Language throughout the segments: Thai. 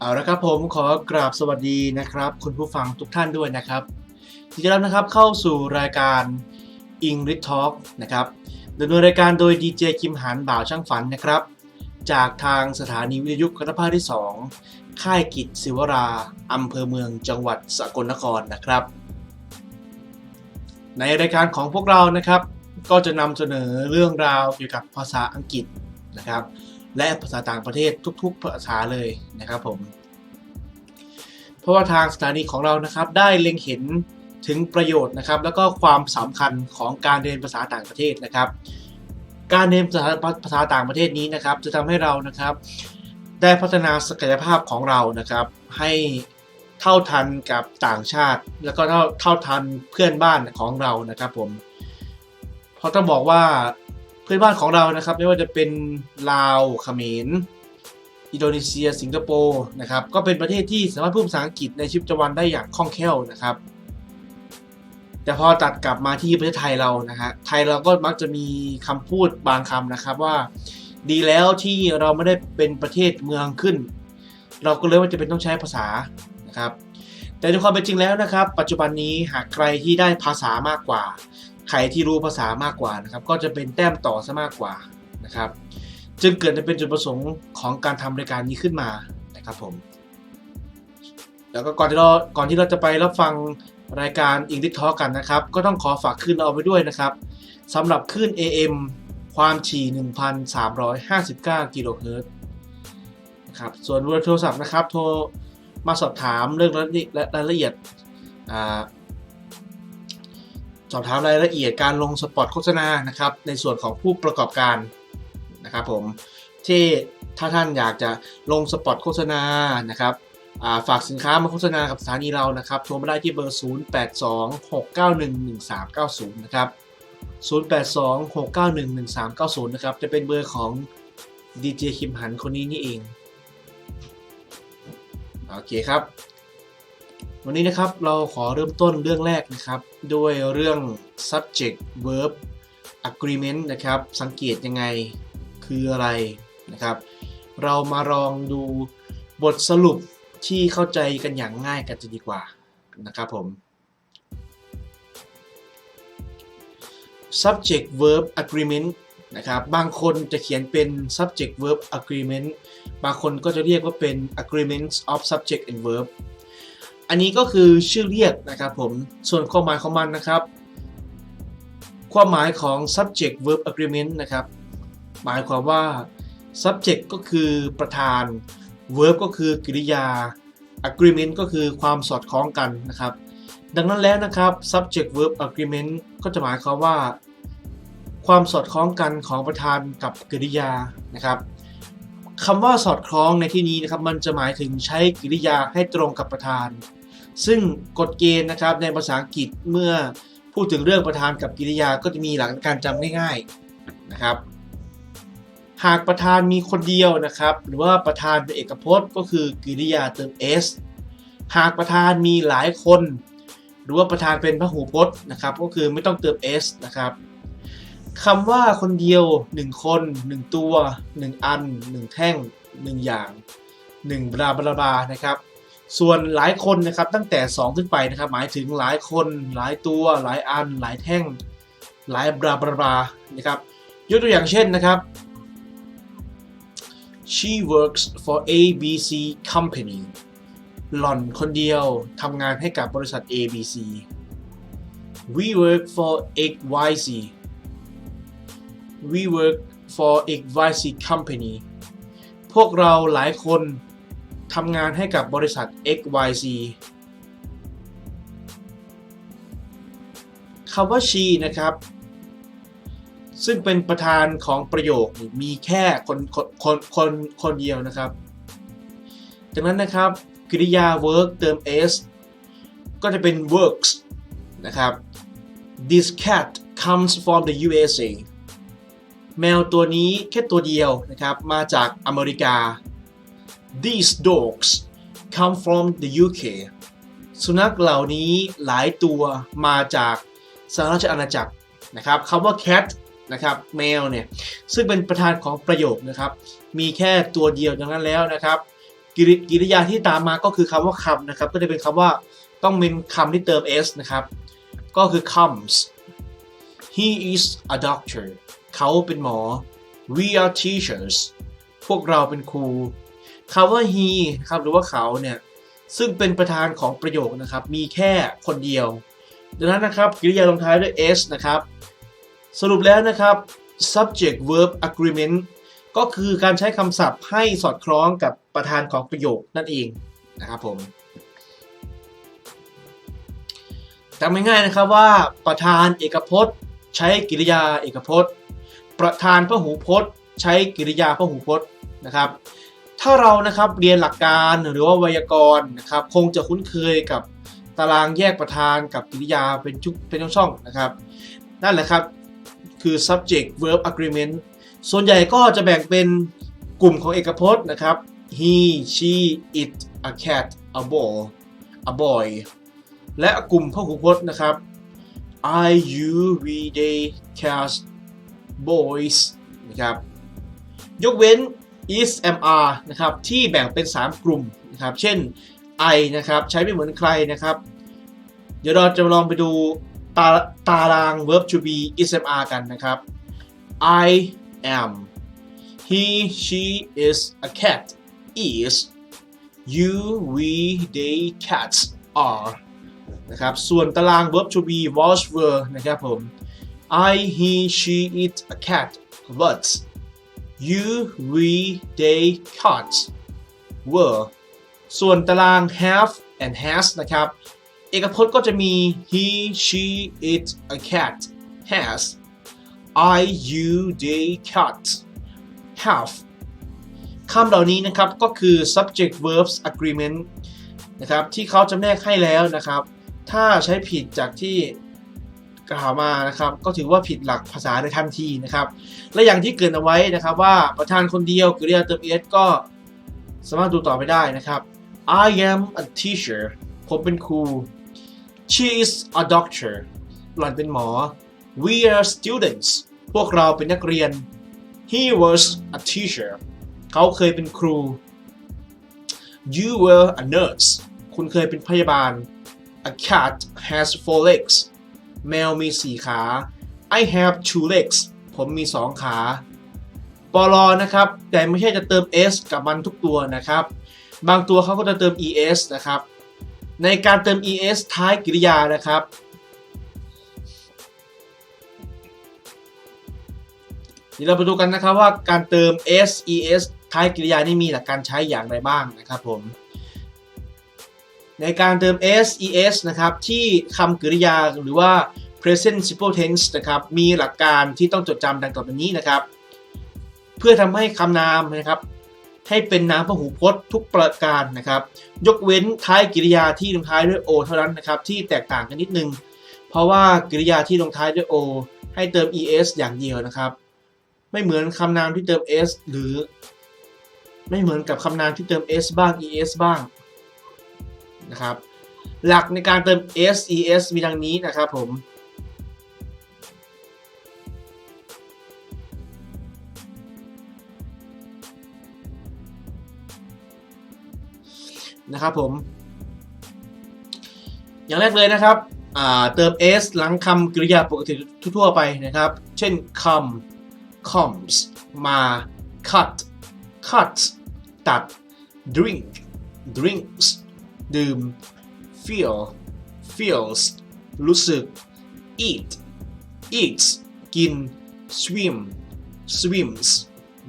เอาละครับผมขอกราบสวัสดีนะครับ คุณผู้ฟังทุกท่านด้วยนะครับที่จะรับนะครับเข้าสู่รายการ English Talk นะครับดำเนินรายการโดยดีเจคิมหันบ่าวช่างฝันนะครับ จากทางสถานีวิทยุคุณภาพที่ 2 ค่ายกิจศิวราอำเภอเมืองจังหวัดสกลนครนะครับ ในรายการของพวกเรานะครับ ก็จะนำเสนอเรื่องราวเกี่ยวกับภาษาอังกฤษนะครับ และภาษาต่างประเทศทุกๆ ภาษาเลยนะครับผม เพราะว่าทางสถานีของเรานะครับได้เล็งเห็นถึงประโยชน์นะครับ แล้วก็ความสำคัญของการเรียนภาษาต่างประเทศนะครับ การเรียนภาษาภาษาต่างประเทศนี้นะครับ จะทำให้เรานะครับ ได้พัฒนาศักยภาพของเรานะครับ ให้เท่าทันกับต่างชาติ แล้วก็เท่าเท่าทันเพื่อนบ้านของเรานะครับผมเพราะต้องบอกว่า พื่อนบ้านของเรานะครับ ไม่ว่าจะเป็นลาวเขมรอินโดนีเซีย สิงคโปร์นะครับก็เป็นประเทศที่สามารถพูดภาษาอังกฤษในชีวิตประจำวันได้อย่างคล่องแคล่วนะครับ แต่พอตัดกลับมาที่ประเทศไทยเรานะฮะไทยเราก็มักจะมีคำพูดบางคำนะครับว่า ดีแล้วที่เราไม่ได้เป็นประเทศเมืองขึ้น เราก็เลยว่าจะเป็นต้องใช้ภาษานะครับ แต่ในความเป็นจริงแล้วนะครับ ปัจจุบันนี้หากใครที่ได้ภาษามากกว่า ใครที่รู้ภาษามากกว่านะครับ ก็จะเป็นแต้มต่อซะมากกว่านะครับ จึงเกิดเป็นจุดประสงค์ของการทำรายการนี้ขึ้นมานะครับผม แล้วก็ก่อนที่เราก่อนที่เราจะไปรับฟังรายการ English Talk กันนะครับ ก็ต้องขอฝากขึ้นเอาไว้ด้วยนะครับสำหรับคลื่น AM ความถี่ 1,359 กิโลเฮิรตซ์นะครับ ส่วนเบอร์โทรศัพท์นะครับ โทรมาสอบถามเรื่องรายละเอียด สอบถามรายละเอียดการลงสปอตโฆษณานะครับในส่วนของผู้ประกอบการนะครับผมที่ถ้าท่านอยากจะลงสปอตโฆษณานะครับาฝากสินค้ามาโฆษณากับสถานีเรานะครับโทรมาได้ที่เบอร์ 0826911390 นะครับ 0826911390 นะครับ จะเป็นเบอร์ของดีเจคิมหันคนนี้นี่เอง โอเคครับ วันนี้นะครับเราขอเริ่มต้นเรื่องแรกนะครับ ด้วยเรื่อง subject verb agreement นะครับ สังเกตยังไงคืออะไรนะครับ เรามาลองดูบทสรุปที่เข้าใจกันอย่างง่ายกันจะดีกว่านะครับผม subject verb agreement นะครับบางคนจะเขียนเป็น subject verb agreement บางคนก็จะเรียกว่าเป็น agreements of subject and verb อันนี้ก็คือชื่อเรียกนะครับผม ส่วนความหมายของมันนะครับ ความหมายของ subject verb agreement นะครับ หมายความว่า subject ก็คือประธาน verb ก็คือกริยา agreement ก็คือความสอดคล้องกันนะครับ ดังนั้นแล้วนะครับ subject verb agreement ก็จะหมายความว่า ความสอดคล้องกันของประธานกับกริยานะครับคำว่าสอดคล้องในที่นี้นะครับมันจะหมายถึงใช้กริยาให้ตรงกับประธาน ซึ่งกฎเกณฑ์นะครับในภาษาอังกฤษเมื่อพูดถึงเรื่องประธานกับกริยาก็จะมีหลักการจำง่ายๆนะครับ หากประธานมีคนเดียวนะครับ หรือว่าประธานเป็นเอกพจน์ ก็คือกริยาเติม s หากประธานมีหลายคน หรือว่าประธานเป็นพหูพจน์นะครับ ก็คือไม่ต้องเติม s นะครับคำว่าคนเดียว 1 คน 1 ตัว 1 อัน 1 แท่ง 1 อย่าง 1บลาบลาบานะครับ ส่วนหลายคนนะครับตั้งแต่ 2 ขึ้นไปนะครับหมายถึงหลายคนหลายตัวหลายอัน หลายแท่ง หลายบลาบลาบลานะครับยกตัวอย่างเช่นนะครับ she works for ABC company หล่อนคนเดียวทำงานให้กับบริษัท ABC we work for XYZ we work for XYZ company พวกเราหลายคน ทำงานให้กับบริษัท XYZ คำว่า she นะครับ ซึ่งเป็นประธานของประโยคมีแค่คนคนคนคนคนเดียวนะครับดังนั้นนะครับกริยา work เติม s ก็จะเป็น works นะครับ this cat comes from the USA แมวตัวนี้แค่ตัวเดียวนะครับ มาจากอเมริกา These dogs come from the UK สุนัขเหล่านี้หลายตัวมาจากสหราชอาณาจักรนะครับคำว่า cat นะครับแมวเนี่ยซึ่งเป็นประธานของประโยคนะครับ มีแค่ตัวเดียวดังนั้นแล้วนะครับกิริกริยาที่ตามมาก็คือคำว่าคำนะครับ ก็จะเป็นคำว่าต้องเป็นคำที่เติม s นะครับ ก็คือ comes he is a doctor เขาเป็นหมอ we are teachers พวกเราเป็นครู คำว่า he ครับหรือว่าเขาเนี่ยซึ่งเป็นประธานของประโยคนะครับมีแค่คนเดียว ดังนั้นนะครับกริยาลงท้ายด้วย s นะครับสรุปแล้วนะครับ subject verb agreement ก็คือการใช้คำศัพท์ให้สอดคล้องกับประธานของประโยคนั่นเองนะครับผมจำง่ายๆนะครับว่าประธานเอกพจน์ ใช้กริยาเอกพจน์ ประธานพหูพจน์ ใช้กริยาพหูพจน์นะครับ ถ้าเรานะครับเรียนหลักการหรือว่าไวยากรณ์นะครับ คงจะคุ้นเคยกับตารางแยกประธานกับกริยาเป็นชุกเป็นช่องๆนะครับ นั่นแหละครับคือ subject verb agreement ส่วนใหญ่ก็จะแบ่งเป็นกลุ่มของเอกพจน์นะครับ he she it a cat a ball a boy และกลุ่มพหูพจน์นะครับ I you we they cats boys นะครับ ยกเว้น is am are นะครับที่แบ่งเป็น 3 กลุ่มนะครับเช่น I นะครับใช้ไม่เหมือนใครนะครับ เดี๋ยวเราจะลองไปดูตาตาราง verb to be is am are กันนะครับ I am he she is a cat is you we they cats are นะครับส่วนตาราง verb to be was were นะครับผม I he she it a cat was you we they cats were ส่วนตาราง have and has นะครับ เอกพจน์ก็จะมี he she it a cat has I you they cat have คำเหล่านี้นะครับก็คือ subject verbs agreement นะครับที่เขาจะแนกให้แล้วนะครับ ถ้าใช้ผิดจากที่ กล่าวมานะครับ ก็ถือว่าผิดหลักภาษาในทันทีนะครับ และอย่างที่เกินเอาไว้นะครับว่าประธานคนเดียวกริยาเติม s ก็สามารถดูต่อไปได้นะครับ I am a teacher ผมเป็นครู She is a doctor หล่อนเป็นหมอ We are students พวกเราเป็นนักเรียน He was a teacher เขาเคยเป็นครู You were a nurse คุณเคยเป็นพยาบาล A cat has four legs แมวมีสี่ขา I have two legs ผมมีสองขาปลอนะครับ แต่ไม่ใช่จะเติม s กับมันทุกตัวนะครับ บางตัวเขาก็จะเติม es นะครับ ในการเติม es ท้ายกริยานะครับ เดี๋ยวเราไปดูกันนะครับว่าการเติม s es ท้ายกริยานี่มีหลักการใช้อย่างไรบ้างนะครับผม ในการเติม s es นะครับที่คำกริยาหรือว่า present simple tense นะครับมีหลักการที่ต้องจดจำดังต่อไปนี้นะครับ เพื่อทำให้คำนามนะครับให้เป็นนามพหูพจน์ทุกประการนะครับ ยกเว้นท้ายกริยาที่ลงท้ายด้วย o เท่านั้นนะครับที่แตกต่างกันนิดนึง เพราะว่ากริยาที่ลงท้ายด้วย o ให้เติม es อย่างเดียวนะครับ ไม่เหมือนคำนามที่เติม s หรือ ไม่เหมือนกับคำนามที่เติม s บ้าง es บ้าง นะครับ หลักในการเติม s es มีดังนี้นะครับผม นะครับผม อย่างแรกเลยนะครับเติม s หลังคำกริยาปกติทั่วไปนะครับ เช่น come comes มา cut cuts ตัด drink drinks ดื่ม feel feels รู้สึก eat eats กิน swim swims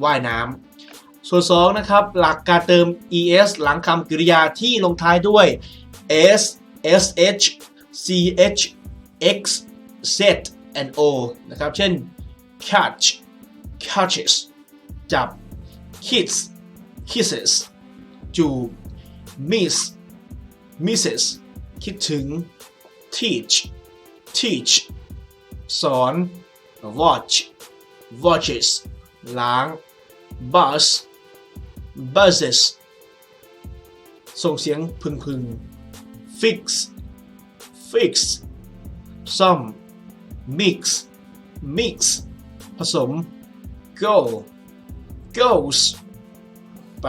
ว่ายน้ำ ส่วน 2 นะครับ หลักการเติม es หลังคำกริยาที่ลงท้ายด้วย s sh ch x z and o นะครับ เช่น catch catches จับ kiss kisses จู miss misses คิดถึง teach teach สอน watch watches ล้าง bus buzzes ส่งเสียงพึงพึง fix fix ซ่อม mix mix ผสม go goes ไป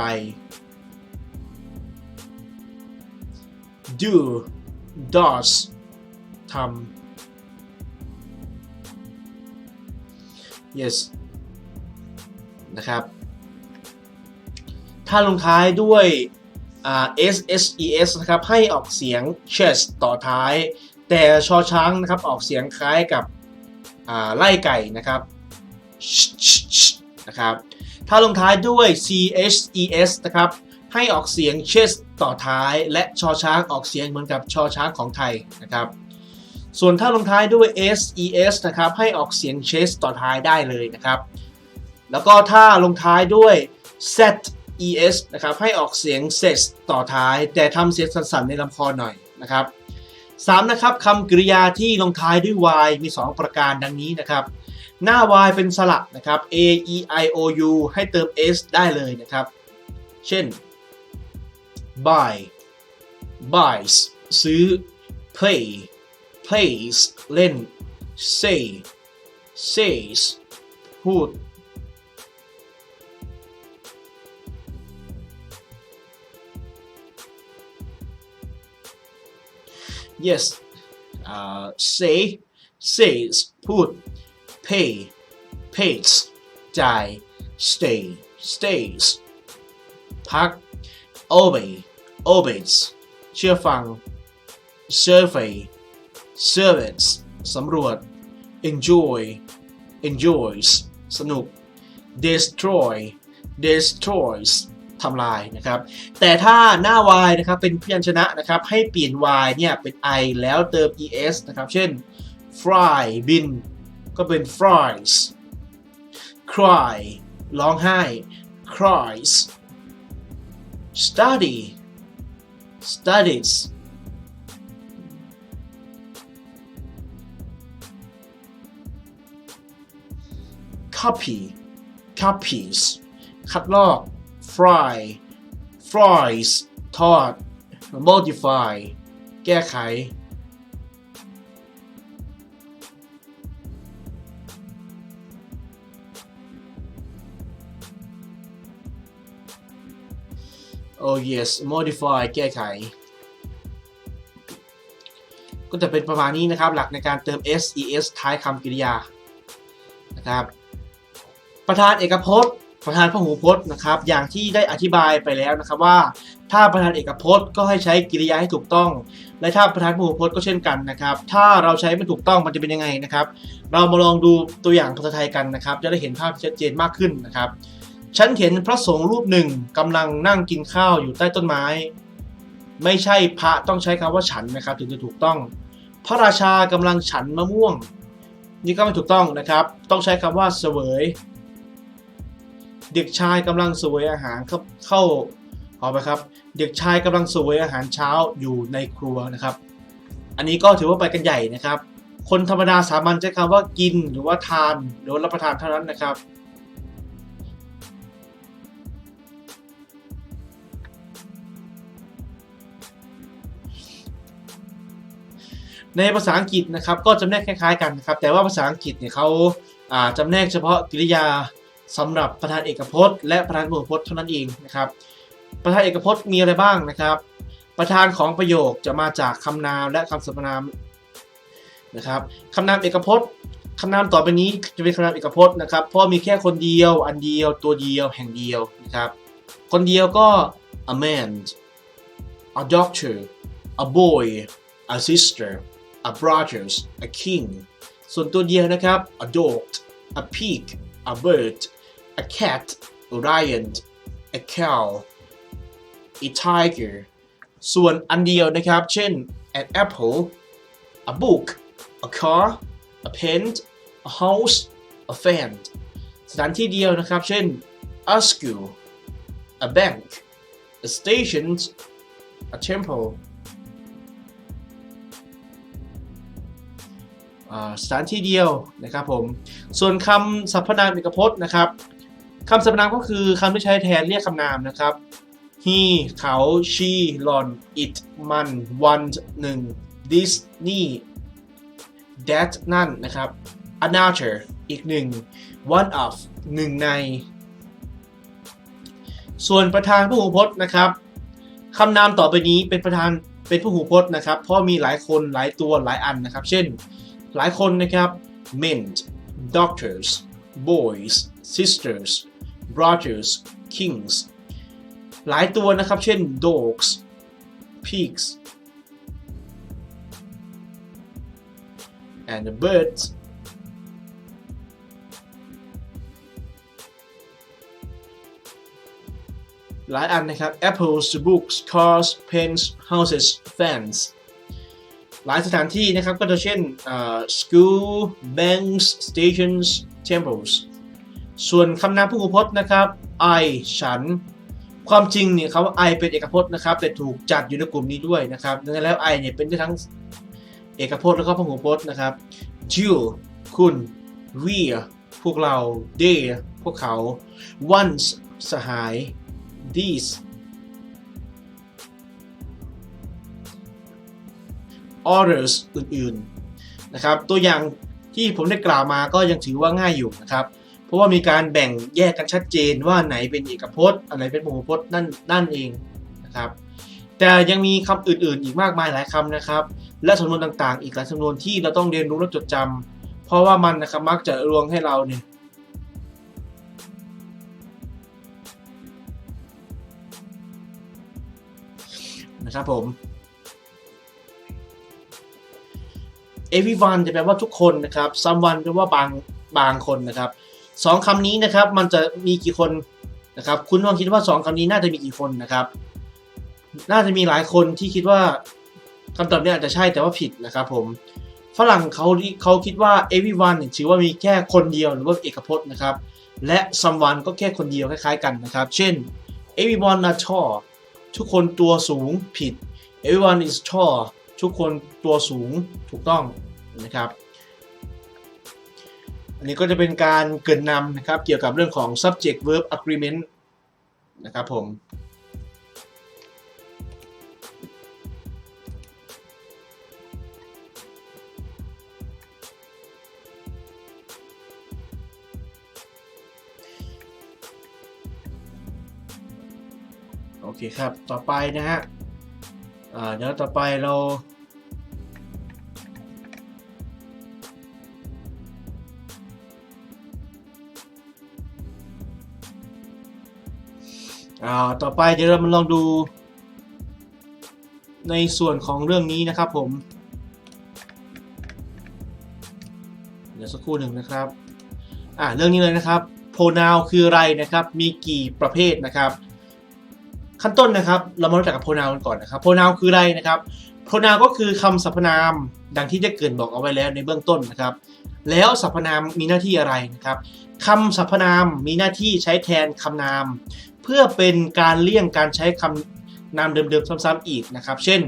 do does ทำ yes นะครับ ถ้าลงท้ายด้วยอ่า s s e s นะครับ ให้ออกเสียง chest ต่อท้าย แต่ชอช้างนะครับ ออกเสียงคล้ายกับอ่าไล่ไก่นะครับนะครับ ถ้าลงท้ายด้วย c h e s นะครับ ให้ออกเสียง chest ต่อท้าย และชอช้างออกเสียงเหมือนกับชอช้างของไทยนะครับ ส่วนถ้าลงท้ายด้วย s e s นะครับให้ออกเสียง chest ต่อท้ายได้เลยนะครับ แล้วก็ถ้าลงท้ายด้วย z e s นะครับให้ออกเสียง ses ต่อท้าย แต่ทำเสียงสั่นๆในลำคอหน่อยนะครับ 3. นะครับคำกริยาที่ลงท้ายด้วย y มี 2 ประการดังนี้นะครับ หน้า y เป็นสระนะครับ a e i o u ให้เติม s ได้เลยนะครับ เช่น buy buys ซื้อ play plays เล่น say says พูด yes uh, say says พูด pay pays จ่าย stay stays พัก obey obeys เชื่อฟัง survey servants สำรวจ enjoy enjoys สนุก destroy destroys ทำลายนะครับ แต่ถ้าหน้า y นะครับเป็นพยัญชนะนะครับ ให้เปลี่ยน y เนี่ยเป็น i แล้วเติม es นะครับ เช่น fry บิน ก็เป็น fries cry ร้องไห้ cries study studies copy copies คัดลอก fry fries ทอด modify แก้ไข yes modify แก้ไข ก็จะเป็นประมาณนี้นะครับ หลักในการเติม s es ท้ายคำกริยานะครับ ประธานเอกพจน์ ประธานพหูพจน์นะครับ อย่างที่ได้อธิบายไปแล้วนะครับว่า ถ้าประธานเอกพจน์ก็ให้ใช้กริยาให้ถูกต้อง และถ้าประธานพหูพจน์ก็เช่นกันนะครับ ถ้าเราใช้ไม่ถูกต้องมันจะเป็นยังไงนะครับ เรามาลองดูตัวอย่างภาษาไทยกันนะครับ จะได้เห็นภาพชัดเจนมากขึ้นนะครับ ฉันเห็นพระสงฆ์รูปหนึ่งกำลังนั่งกินข้าวอยู่ใต้ต้นไม้ ไม่ใช่พระต้องใช้คำว่าฉันนะครับ ถึงจะถูกต้อง พระราชากำลังฉันมะม่วง นี่ก็ไม่ถูกต้องนะครับ ต้องใช้คำว่าเสวย เด็กชายกำลังเสวยอาหารเข้าเข้าขอไปครับ เด็กชายกำลังเสวยอาหารเช้าอยู่ในครัวนะครับ อันนี้ก็ถือว่าไปกันใหญ่นะครับ คนธรรมดาสามัญใช้คำว่ากินหรือว่าทานหรือว่ารับประทานเท่านั้นนะครับ ในภาษาอังกฤษนะครับก็จำแนกคล้ายๆกันนะครับแต่ว่าภาษาอังกฤษเนี่ยเขาอ่าจำแนกเฉพาะกริยาสำหรับประธานเอกพจน์ และประธานพหูพจน์เท่านั้นเองนะครับ ประธานเอกพจน์มีอะไรบ้างนะครับ ประธานของประโยคจะมาจากคำนามและคำสรรพนามนะครับคำนามเอกพจน์คำนามต่อไปนี้จะเป็นคำนามเอกพจน์นะครับ เพราะมีแค่คนเดียว อันเดียว ตัวเดียว แห่งเดียวนะครับ คนเดียวก็ a man a doctor a boy a sister a brothers a king ส่วนตัวเดียวนะครับ a dog a pig a bird a cat a lion a cow a tiger ส่วนอันเดียวนะครับ เช่น an apple a book a car a pen a house a fan สถานที่เดียวนะครับ เช่น a school a bank a station a temple สถานที่เดียวนะครับผม ส่วนคำสรรพนามเอกพจน์นะครับคำสรรพนามก็คือคำที่ใช้แทนเรียกคำนามนะครับ he เขา she หล่อน it มัน one หนึ่ง this นี่ that นั่นนะครับ another อีกหนึ่ง one of หนึ่งใน ส่วนประธานพหูพจน์นะครับคำนามต่อไปนี้เป็นประธานเป็นพหูพจน์นะครับ เพราะมีหลายคนหลายตัวหลายอันนะครับ เช่น หลายคนนะครับ men doctors boys sisters brothers kings หลายตัวนะครับ เช่น dogs pigs and the birds หลายอันนะครับ apples books cars pens houses fans หลายสถานที่นะครับก็จะเช่น school banks stations temples ส่วนคำนามผู้พจน์นะครับ I ฉัน ความจริงเนี่ยคำว่า I เป็นเอกพจน์นะครับ แต่ถูกจัดอยู่ในกลุ่มนี้ด้วยนะครับดังนั้นแล้ว I เนี่ยเป็นได้ทั้งเอกพจน์แล้วก็พหูพจน์นะครับ you คุณ we พวกเรา they พวกเขา once สหาย these orders อื่นๆนะครับตัวอย่างที่ผมได้กล่าวมาก็ยังถือว่าง่ายอยู่นะครับ เพราะว่ามีการแบ่งแยกกันชัดเจนว่าไหนเป็นเอกพจน์อันไหนเป็นพหูพจน์นั่นนั่นเองนะครับ แต่ยังมีคำอื่นๆ อีกมากมายหลายคำนะครับ และสำนวนต่างๆ อีกหลายสำนวนที่เราต้องเรียนรู้และจดจำเพราะว่ามันนะครับมักจะรวงให้เราเนี่ยนะครับผม everyone จะแปลว่าทุกคนนะครับ someone แปลว่าบางบางคนนะครับสองคำนี้นะครับมันจะมีกี่คนนะครับ คุณลองคิดว่าสองคำนี้น่าจะมีกี่คนนะครับ น่าจะมีหลายคนที่คิดว่าคำตอบนี้อาจจะใช่แต่ว่าผิดนะครับผมฝรั่งเขาเขาคิดว่า everyone เนี่ยถือว่ามีแค่คนเดียวหรือว่าเอกพจน์นะครับ และ someone ก็แค่คนเดียวคล้ายๆกันนะครับ เช่น everyone are tall ทุกคนตัวสูงผิด everyone is tall ทุกคนตัวสูงถูกต้องนะครับ อันนี้ก็จะเป็นการเกินนำนะครับเกี่ยวกับเรื่องของ subject verb agreement นะครับผมโอเคครับ ต่อไปนะฮะอ่าเดี๋ยวต่อไปเรา อ่าต่อไปเดี๋ยวเรามาลองดู ในส่วนของเรื่องนี้นะครับผม เดี๋ยวสักครู่หนึ่งนะครับอ่าเรื่องนี้เลยนะครับ pronoun คืออะไรนะครับ มีกี่ประเภทนะครับ ขั้นต้นนะครับเรามารู้จักกับ pronoun กันก่อนนะครับ pronoun คืออะไรนะครับ pronoun ก็คือคำสรรพนามดังที่ได้เกินบอกเอาไว้แล้วในเบื้องต้นนะครับ แล้วสรรพนามมีหน้าที่อะไรนะครับคำสรรพนามมีหน้าที่ใช้แทนคำนาม เพื่อเป็นการเลี่ยงการใช้คำนามเดิมๆซ้ำๆอีกนะครับ เช่น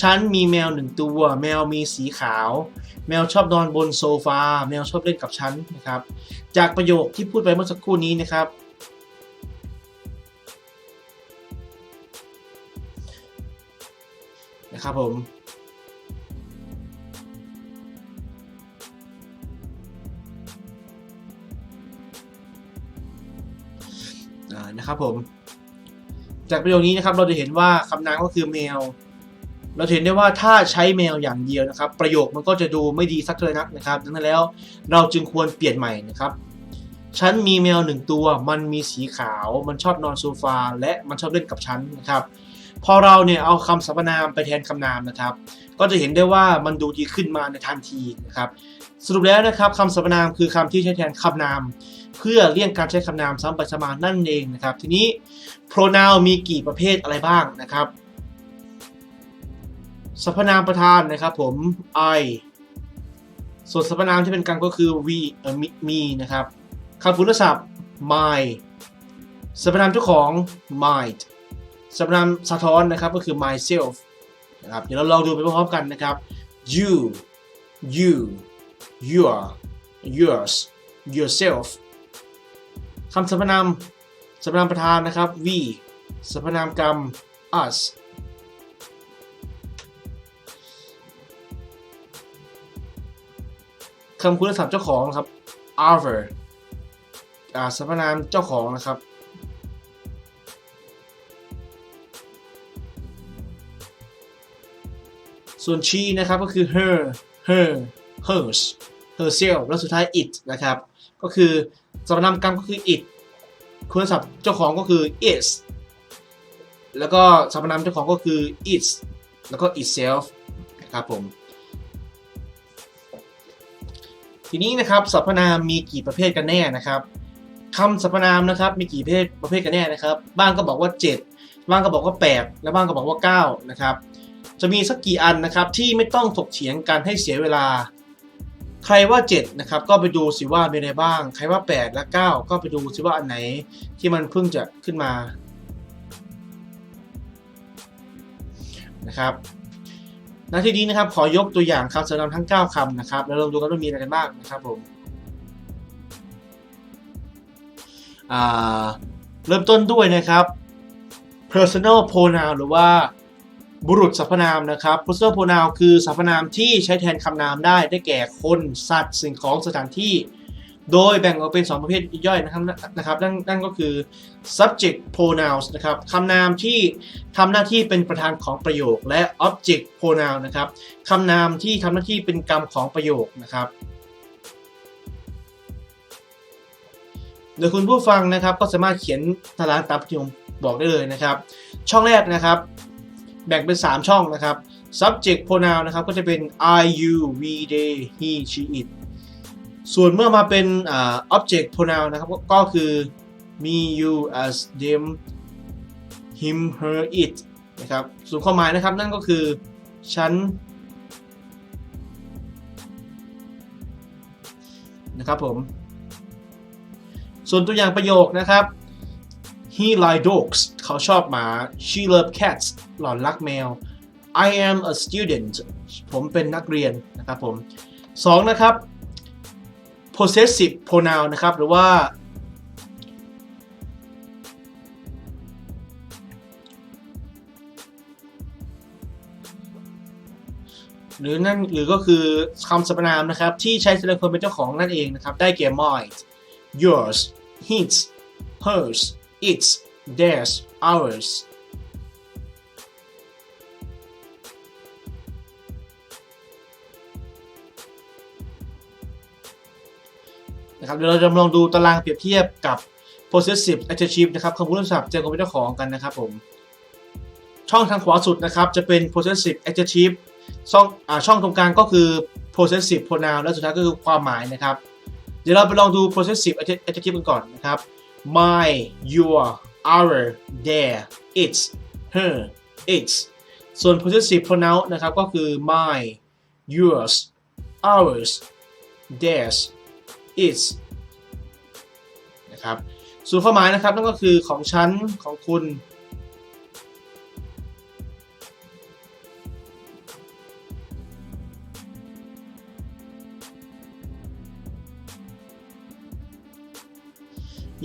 ฉันมีแมวหนึ่งตัว แมวมีสีขาว แมวชอบนอนบนโซฟา แมวชอบเล่นกับฉันนะครับ จากประโยคที่พูดไปเมื่อสักครู่นี้นะครับนะครับผม นะครับผม จากประโยคนี้นะครับเราจะเห็นว่าคำนามก็คือแมว เราเห็นได้ว่าถ้าใช้แมวอย่างเดียวนะครับ ประโยคมันก็จะดูไม่ดีสักเท่านักนะครับ ดังนั้นแล้วเราจึงควรเปลี่ยนใหม่นะครับ ฉันมีแมวหนึ่งตัว มันมีสีขาว มันชอบนอนโซฟา และมันชอบเล่นกับฉันนะครับ พอเราเนี่ยเอาคำสรรพนามไปแทนคำนามนะครับ ก็จะเห็นได้ว่ามันดูดีขึ้นมาในทันทีนะครับ สรุปแล้วนะครับคำสรรพนามคือคำที่ใช้แทนคำนาม เพื่อเลี่ยงการใช้คำนามซ้ำไปซ้ำมานั่นเองนะครับ ทีนี้ pronoun มีกี่ประเภทอะไรบ้างนะครับสรรพนามประธานนะครับผม I ส่วนสรรพนามที่เป็นกลางก็คือ we เอ่อ me- นะครับคำคุณศัพท์ my สรรพนามเจ้าของ might สรรพนามสะท้อนนะครับก็คือ myself นะครับเดี๋ยวเราลองดูไปพร้อมๆกันนะครับ you you your yours yourself คำสรรพนามสรรพนามประธานนะครับ we สรรพนามกรรม us คำคุณศัพท์เจ้าของครับ our อ่าสรรพนามเจ้าของนะครับ ส่วน she นะครับก็คือ her her hers herself แล้วสุดท้าย it นะครับ ก็คือ สรรพนามกรรมก็คือ it คุณศัพท์เจ้าของก็คือ is แล้วก็สรรพนามเจ้าของก็คือ its แล้วก็ itself นะครับผม ทีนี้นะครับสรรพนามมีกี่ประเภทกันแน่นะครับคำสรรพนามนะครับมีกี่ประเภทประเภทกันแน่นะครับ บ้างก็บอกว่า 7 บ้างก็บอกว่า 8 และบ้างก็บอกว่า 9 นะครับ จะมีสักกี่อันนะครับที่ไม่ต้องถกเถียงกันให้เสียเวลา ใครว่า 7 นะครับ ก็ไปดูสิว่ามีอะไรบ้าง ใครว่า 8 และ 9 ก็ไปดูสิว่าอันไหนที่มันเพิ่งจะขึ้นมานะครับหน้าที่นี้นะครับขอยกตัวอย่างคำสรรพนามทั้ง 9คำนะครับ แล้วเราดูกันว่ามีอะไรกันบ้างนะครับผมเริ่มต้นด้วยนะครับ personal pronoun หรือว่า บุรุษสรรพนามนะครับ personal pronoun คือสรรพนามที่ใช้แทนคำนามได้ ได้แก่คน สัตว์ สิ่งของ สถานที่ โดยแบ่งออกเป็น 2 ประเภทย่อยนะครับนะครับนั่นนั่นก็คือ subject pronouns นะครับคำนามที่ทำหน้าที่เป็นประธานของประโยค และ object pronoun นะครับคำนามที่ทำหน้าที่เป็นกรรมของประโยคนะครับโดยคุณผู้ฟังนะครับก็สามารถเขียนตารางตามที่ผมบอกได้เลยนะครับ ช่องแรกนะครับ แบ่งเป็น 3 ช่องนะครับ subject pronoun นะครับก็จะเป็น I you we they he she it ส่วนเมื่อมาเป็น object pronoun นะครับก็ก็คือ me you us them him her it นะครับส่วนความหมายนะครับนั่นก็คือ ฉันนะครับผม ส่วนตัวอย่างประโยคนะครับ he like dogs เขาชอบหมา she love cats หล่อนรักแมว I am a student ผมเป็นนักเรียนนะครับผมสองนะครับ possessive pronoun นะครับ หรือว่า หรือนั่นหรือก็คือคำสรรพนามนะครับ ที่ใช้แสดงคนเป็นเจ้าของนั่นเองนะครับ ได้แก่ mine yours his hers its theirs ours นะครับเดี๋ยวเราจะลองดูตารางเปรียบเทียบกับ possessive adjective นะครับคำพูดศัพท์เจอคนเป็นเจ้าของกันนะครับผม ช่องทางขวาสุดนะครับจะเป็น possessive adjective ช่องอช่องตรงกลางก็คือ possessive pronoun และสุดท้ายก็คือความหมายนะครับ เดี๋ยวเราไปลองดู possessive adjective กันก่อนนะครับ my your our their its her its ส่วน possessive pronoun นะครับก็คือ my yours ours theirs its นะครับส่วนความหมายนะครับนั่นก็คือของฉันของคุณ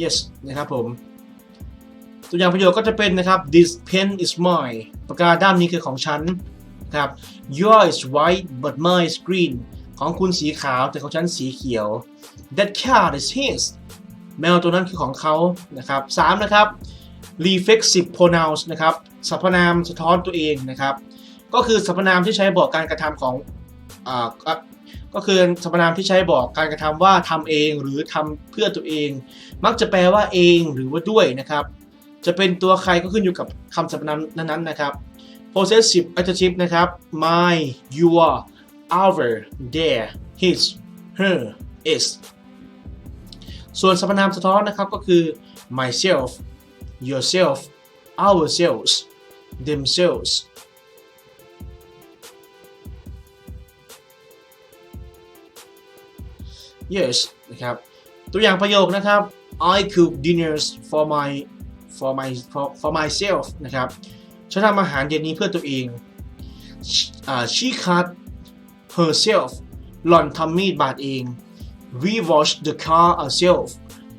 yes นะครับผม ตัวอย่างประโยคก็จะเป็นนะครับ this pen is mine ปากกาด้ามนี้คือของฉันครับ your is white but mine is green ของคุณสีขาวแต่ของฉันสีเขียว that cat is his แมวตัวนั้นคือของเขานะครับสามนะครับ reflexive pronouns นะครับสรรพนามสะท้อนตัวเองนะครับ ก็คือสรรพนามที่ใช้บอกการกระทำของ ก็คือสรรพนามที่ใช้บอกการกระทำว่าทำเองหรือทำเพื่อตัวเอง มักจะแปลว่าเองหรือว่าด้วยนะครับ จะเป็นตัวใครก็ขึ้นอยู่กับคำสรรพนามนั้นๆนะครับ possessive adjective นะครับ my your our their his her is ส่วนสรรพนามสะท้อนนะครับก็คือ myself yourself ourselves themselves yes นะครับ ตัวอย่างประโยคนะครับ I cook dinners for my for my for, for myself นะครับ ฉันทำอาหารเย็นนี้เพื่อตัวเอง she cut herself หล่อนทำมีดบาดเอง we wash the car ourselves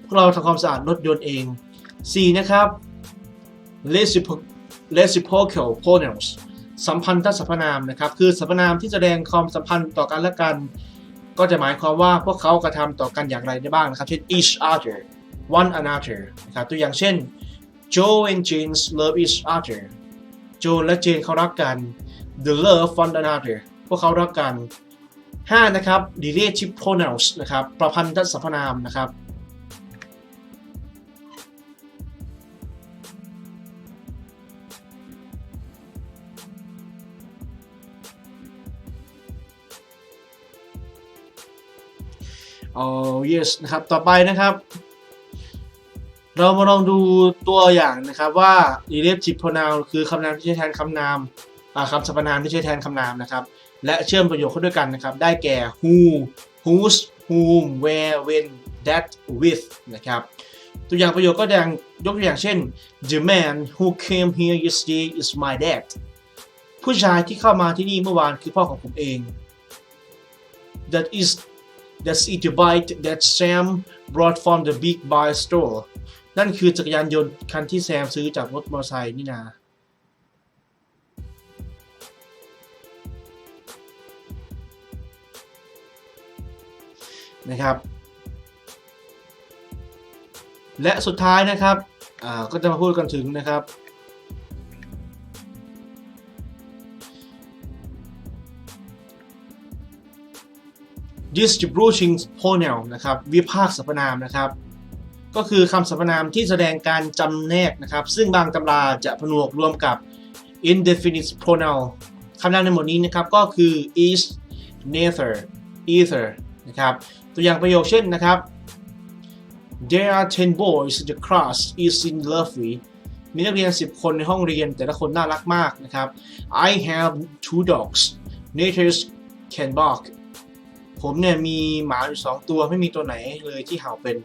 พวกเราทำความสะอาดรถยนต์เอง4นะครับ reciprocal reciprocal pronouns สัมพันธสรรพนามนะครับ คือสรรพนามที่แสดงความสัมพันธ์ต่อกันและกัน ก็จะหมายความว่าพวกเขากระทำต่อกันอย่างไรได้บ้างนะครับ เช่น each other one another นะครับตัวอย่างเช่น Joe and James love each other โจนและเจนเขารักกัน the love one another พวกเขารักกัน 5 นะครับ relative pronouns นะครับ ประพันธสรรพนามนะครับ อ๋อ yes นะครับ ต่อไปนะครับ เรามาลองดูตัวอย่างนะครับว่า relative pronoun คือคำนามที่ใช้แทนคำนามคำสรรพนามที่ใช้แทนคำนามนะครับ และเชื่อมประโยคเข้าด้วยกันนะครับ ได้แก่ who whose whom where when that with นะครับ ตัวอย่างประโยคก็ดังยกตัวอย่างเช่น the man who came here yesterday is my dad ผู้ชายที่เข้ามาที่นี่เมื่อวานคือพ่อของผมเอง that is that's it the bike that Sam brought from the big buy store นั่นคือจักรยานยนต์คันที่แซมซื้อจากรถมอเตอร์ไซค์นี่นานะครับ และสุดท้ายนะครับก็จะมาพูดกันถึงนะครับ distributing pronoun นะครับวิพากษ์สรรพนามนะครับ ก็คือคำสรรพนามที่แสดงการจำแนกนะครับ ซึ่งบางตำราจะผนวกรวมกับ indefinite pronoun คำนามในหมวดนี้นะครับก็คือ is neither either นะครับตัวอย่างประโยคเช่นนะครับ There are 10 boys the class is in lovely มีนักเรียน 10 คนในห้องเรียน แต่ละคนน่ารักมากนะครับ I have two dogs Natives can bark ผมเนี่ยมีหมาอยู่สองตัวไม่มีตัวไหนเลยที่เห่าเป็น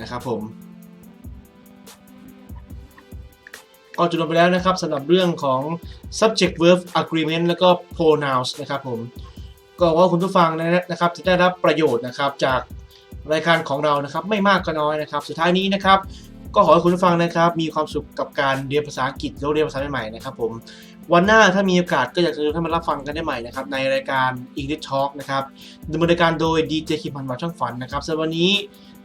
นะครับผมก็จบลงไปแล้วนะครับสำหรับเรื่องของ subject verb agreement แล้วก็ pronouns นะครับผม ก็ว่าคุณผู้ฟังนะครับจะได้รับประโยชน์นะครับจาก รายการของเรานะครับไม่มากก็น้อยนะครับ สุดท้ายนี้นะครับ ก็ขอให้คุณฟังนะครับ มีความสุขกับการเรียนภาษาอังกฤษแล้วเรียนภาษาใหม่ๆนะครับผมวันหน้าถ้ามีโอกาสก็อยากจะชิญท่านมารับฟังกันได้ใหม่นะครับในรายการ English Talk นะครับดำเนินรายการโดยดีเจคิมพันธ์วัดช่างฝันนะครับสำหรับวันนี้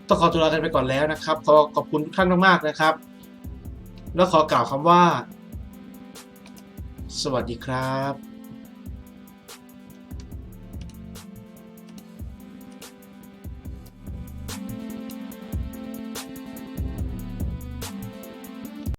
ต้องขอตัวลากันไปก่อนแล้วนะครับ ขอขอบคุณทุกท่านมากๆนะครับ แล้วขอกล่าวคำว่า สวัสดีครับ